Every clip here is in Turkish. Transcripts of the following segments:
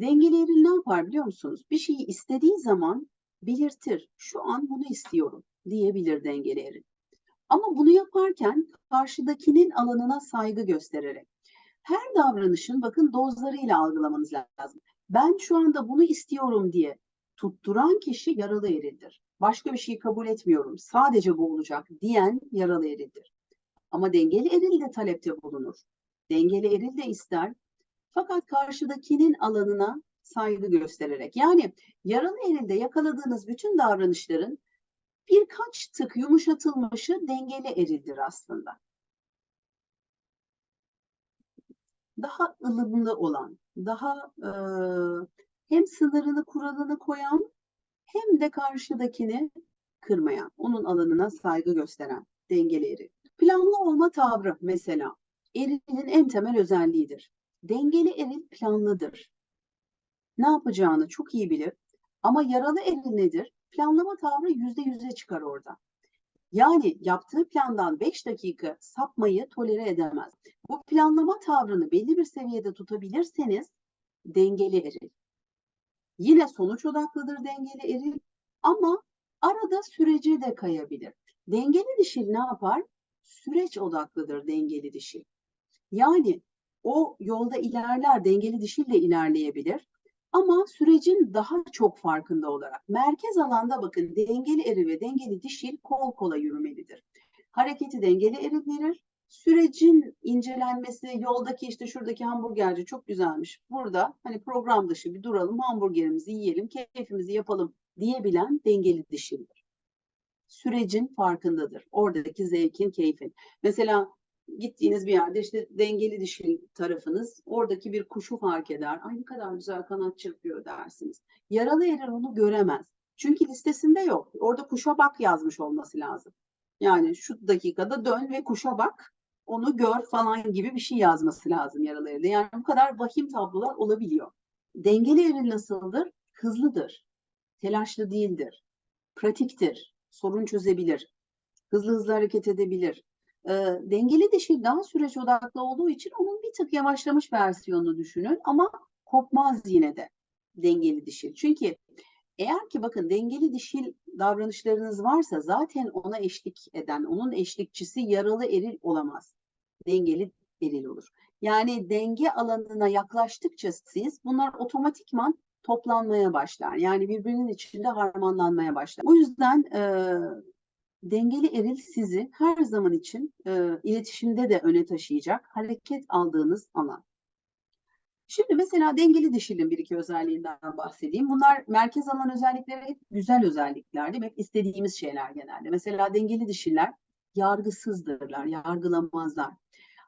Dengeli eril ne yapar biliyor musunuz? Bir şeyi istediği zaman belirtir. Şu an bunu istiyorum diyebilir dengeli eril. Ama bunu yaparken karşıdakinin alanına saygı göstererek. Her davranışın bakın dozlarıyla algılamanız lazım. Ben şu anda bunu istiyorum diye tutturan kişi yaralı erildir. Başka bir şeyi kabul etmiyorum. Sadece bu olacak diyen yaralı erildir. Ama dengeli eril de talepte bulunur. Dengeli eril de ister. Fakat karşıdakinin alanına saygı göstererek. Yani yaralı erilde yakaladığınız bütün davranışların birkaç tık yumuşatılmışı dengeli erildir aslında. Daha ılımlı olan, daha e, hem sınırını kuralını koyan hem de karşıdakini kırmayan, onun alanına saygı gösteren dengeli eril. Planlı olma tavrı mesela erilin en temel özelliğidir. Dengeli eril planlıdır. Ne yapacağını çok iyi bilir. Ama yaralı eril nedir? Planlama tavrı yüzde yüze çıkar orada. Yani yaptığı plandan 5 dakika sapmayı tolere edemez. Bu planlama tavrını belli bir seviyede tutabilirseniz dengeli eril. Yine sonuç odaklıdır dengeli eril ama arada sürece de kayabilir. Dengeli dişil ne yapar? Süreç odaklıdır dengeli dişil. Yani o yolda ilerler, dengeli dişil de ilerleyebilir. Ama sürecin daha çok farkında olarak merkez alanda bakın dengeli eri ve dengeli dişil kol kola yürümelidir. Hareketi dengeli eri verir. Sürecin incelenmesi, yoldaki işte şuradaki hamburgerci çok güzelmiş. Burada hani program dışı bir duralım, hamburgerimizi yiyelim, keyfimizi yapalım diyebilen dengeli dişildir. Sürecin farkındadır. Oradaki zevkin, keyfin. Mesela gittiğiniz bir yerde işte dengeli dişil tarafınız oradaki bir kuşu fark eder. Ay ne kadar güzel kanat çırpıyor dersiniz. Yaralı erir onu göremez. Çünkü listesinde yok. Orada kuşa bak yazmış olması lazım. Yani şu dakikada dön ve kuşa bak onu gör falan gibi bir şey yazması lazım yaralı eride. Yani bu kadar vahim tablolar olabiliyor. Dengeli eril nasıldır? Hızlıdır. Telaşlı değildir. Pratiktir. Sorun çözebilir. Hızlı hızlı hareket edebilir e, dengeli dişi daha süreç odaklı olduğu için onun bir tık yavaşlamış versiyonunu düşünün ama kopmaz yine de dengeli dişil. Çünkü eğer ki bakın dengeli dişil davranışlarınız varsa zaten ona eşlik eden, onun eşlikçisi yaralı eril olamaz. Dengeli eril olur. Yani denge alanına yaklaştıkça siz bunlar otomatikman toplanmaya başlar. Yani birbirinin içinde harmanlanmaya başlar. O yüzden e, dengeli eril sizi her zaman için e, iletişimde de öne taşıyacak hareket aldığınız alan. Şimdi mesela dengeli dişilin bir iki özelliğinden bahsedeyim. Bunlar merkez alan özellikleri hep güzel özellikler? Hep istediğimiz şeyler genelde. Mesela dengeli dişiller yargısızdırlar, yargılamazlar.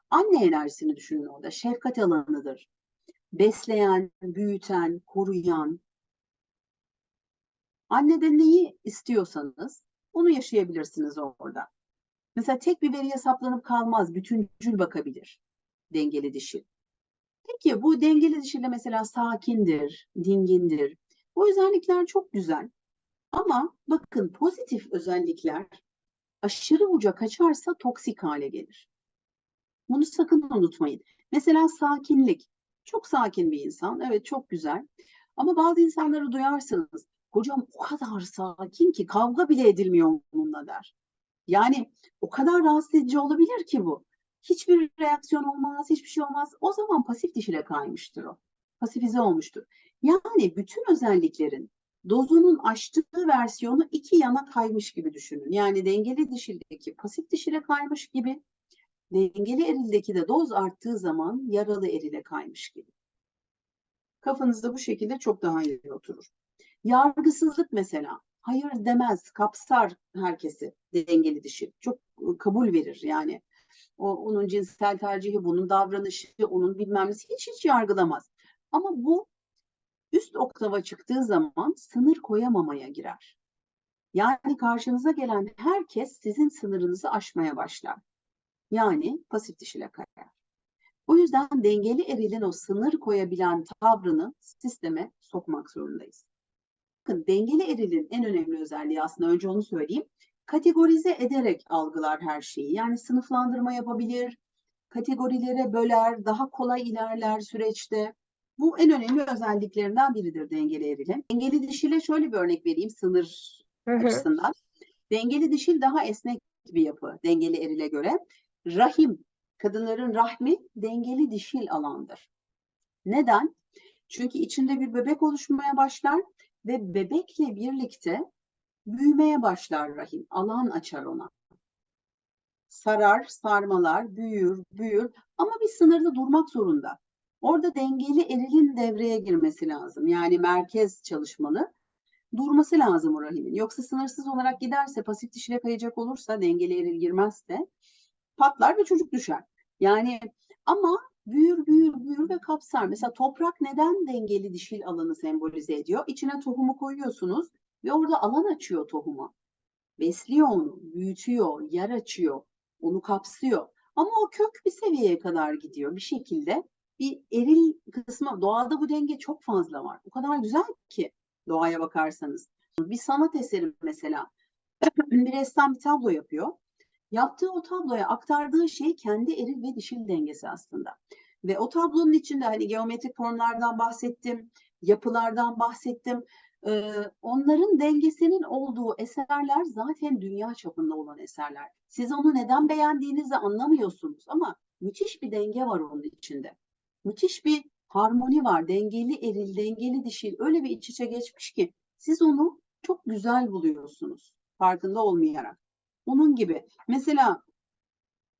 Anne enerjisini düşünün orada. Şefkat alanıdır. Besleyen, büyüten, koruyan. Anneden neyi istiyorsanız onu yaşayabilirsiniz orada. Mesela tek bir veriye saplanıp kalmaz, bütüncül bakabilir dengeli dişi. Peki bu dengeli dişi de mesela sakindir, dingindir. Bu özellikler çok güzel. Ama bakın pozitif özellikler aşırı uca kaçarsa toksik hale gelir. Bunu sakın unutmayın. Mesela sakinlik. Çok sakin bir insan. Evet çok güzel. Ama bazı insanları duyarsınız. Hocam o kadar sakin ki kavga bile edilmiyor onunla der. Yani o kadar rahatsız edici olabilir ki bu. Hiçbir reaksiyon olmaz, hiçbir şey olmaz. O zaman pasif dişile kaymıştır o. Pasifize olmuştur. Yani bütün özelliklerin dozunun aştığı versiyonu iki yana kaymış gibi düşünün. Yani dengeli dişildeki pasif dişile kaymış gibi, dengeli erildeki de doz arttığı zaman yaralı erile kaymış gibi. Kafanızda bu şekilde çok daha iyi oturur. Yargısızlık mesela. Hayır demez, kapsar herkesi dengeli dişi. Çok ıı, kabul verir yani. O, onun cinsel tercihi, bunun davranışı, onun bilmem nesi hiç hiç yargılamaz. Ama bu üst oktava çıktığı zaman sınır koyamamaya girer. Yani karşınıza gelen herkes sizin sınırınızı aşmaya başlar. Yani pasif dişile kayar. O yüzden dengeli erilin o sınır koyabilen tavrını sisteme sokmak zorundayız. Bakın dengeli erilin en önemli özelliği aslında önce onu söyleyeyim. Kategorize ederek algılar her şeyi. Yani sınıflandırma yapabilir, kategorilere böler, daha kolay ilerler süreçte. Bu en önemli özelliklerinden biridir dengeli erilin. Dengeli dişile şöyle bir örnek vereyim sınır Hı hı. açısından. Dengeli dişil daha esnek bir yapı dengeli erile göre. Rahim, kadınların rahmi dengeli dişil alandır. Neden? Çünkü içinde bir bebek oluşmaya başlar ve bebekle birlikte büyümeye başlar rahim. Alan açar ona. Sarar, sarmalar, büyür, büyür ama bir sınırda durmak zorunda. Orada dengeli erilin devreye girmesi lazım. Yani merkez çalışmalı. Durması lazım o rahimin. Yoksa sınırsız olarak giderse, pasif dişile kayacak olursa, dengeli eril girmezse patlar ve çocuk düşer. Yani ama büyür, büyür, büyür ve kapsar. Mesela toprak neden dengeli dişil alanı sembolize ediyor? İçine tohumu koyuyorsunuz ve orada alan açıyor tohuma. Besliyor onu, büyütüyor, yer açıyor, onu kapsıyor. Ama o kök bir seviyeye kadar gidiyor bir şekilde. Bir eril kısmı, doğada bu denge çok fazla var. O kadar güzel ki doğaya bakarsanız. Bir sanat eseri mesela. bir ressam bir tablo yapıyor. Yaptığı o tabloya aktardığı şey kendi eril ve dişil dengesi aslında. Ve o tablonun içinde hani geometrik formlardan bahsettim, yapılardan bahsettim. Ee, onların dengesinin olduğu eserler zaten dünya çapında olan eserler. Siz onu neden beğendiğinizi anlamıyorsunuz ama müthiş bir denge var onun içinde. Müthiş bir harmoni var. Dengeli eril, dengeli dişil öyle bir iç içe geçmiş ki siz onu çok güzel buluyorsunuz farkında olmayarak. Onun gibi. Mesela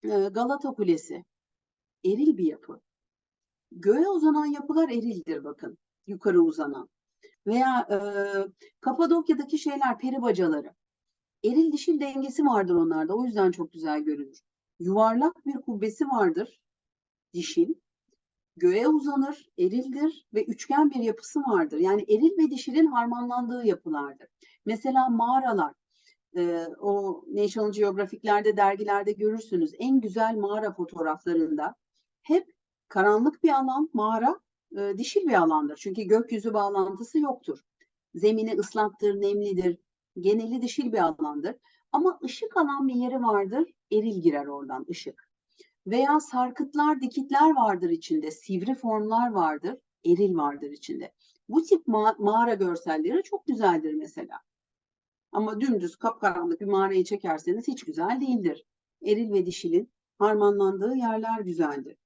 Galata Kulesi eril bir yapı. Göğe uzanan yapılar erildir bakın. Yukarı uzanan. Veya e, Kapadokya'daki şeyler peri bacaları. Eril dişil dengesi vardır onlarda. O yüzden çok güzel görünür. Yuvarlak bir kubbesi vardır. Dişil. Göğe uzanır, erildir ve üçgen bir yapısı vardır. Yani eril ve dişilin harmanlandığı yapılardır. Mesela mağaralar e, o National Geographic'lerde, dergilerde görürsünüz. En güzel mağara fotoğraflarında hep karanlık bir alan, mağara e, dişil bir alandır. Çünkü gökyüzü bağlantısı yoktur. Zemini ıslaktır, nemlidir. Geneli dişil bir alandır. Ama ışık alan bir yeri vardır, eril girer oradan ışık. Veya sarkıtlar, dikitler vardır içinde, sivri formlar vardır, eril vardır içinde. Bu tip ma mağara görselleri çok güzeldir mesela. Ama dümdüz kapkaranlık bir mağarayı çekerseniz hiç güzel değildir. Eril ve dişilin harmanlandığı yerler güzeldir.